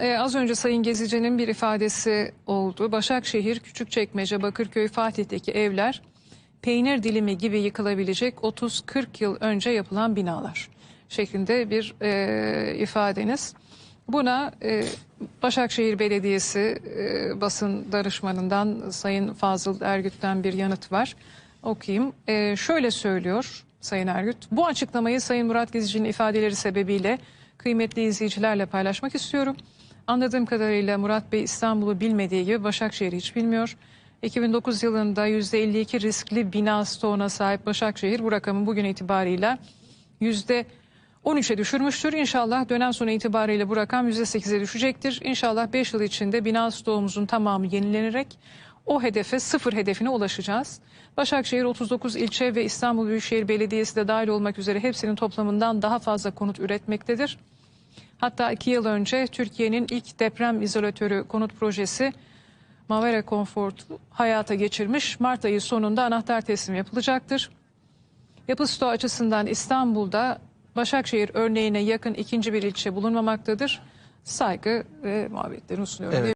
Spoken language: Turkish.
Ee, az önce Sayın Gezici'nin bir ifadesi oldu. Başakşehir, Küçükçekmece, Bakırköy, Fatih'teki evler peynir dilimi gibi yıkılabilecek 30-40 yıl önce yapılan binalar şeklinde bir e, ifadeniz. Buna e, Başakşehir Belediyesi e, basın danışmanından Sayın Fazıl Ergüt'ten bir yanıt var. Okuyayım. E, şöyle söylüyor Sayın Ergüt. Bu açıklamayı Sayın Murat Gezici'nin ifadeleri sebebiyle kıymetli izleyicilerle paylaşmak istiyorum. Anladığım kadarıyla Murat Bey İstanbul'u bilmediği gibi Başakşehir'i hiç bilmiyor. 2009 yılında %52 riskli bina stoğuna sahip Başakşehir bu rakamı bugün itibarıyla %13'e düşürmüştür. İnşallah dönem sonu itibariyle bu rakam %8'e düşecektir. İnşallah 5 yıl içinde bina stoğumuzun tamamı yenilenerek o hedefe sıfır hedefine ulaşacağız. Başakşehir 39 ilçe ve İstanbul Büyükşehir Belediyesi de dahil olmak üzere hepsinin toplamından daha fazla konut üretmektedir. Hatta iki yıl önce Türkiye'nin ilk deprem izolatörü konut projesi Mavera Comfort'u hayata geçirmiş. Mart ayı sonunda anahtar teslim yapılacaktır. Yapı stoğu açısından İstanbul'da Başakşehir örneğine yakın ikinci bir ilçe bulunmamaktadır. Saygı ve muhabbetlerini sunuyorum. Evet.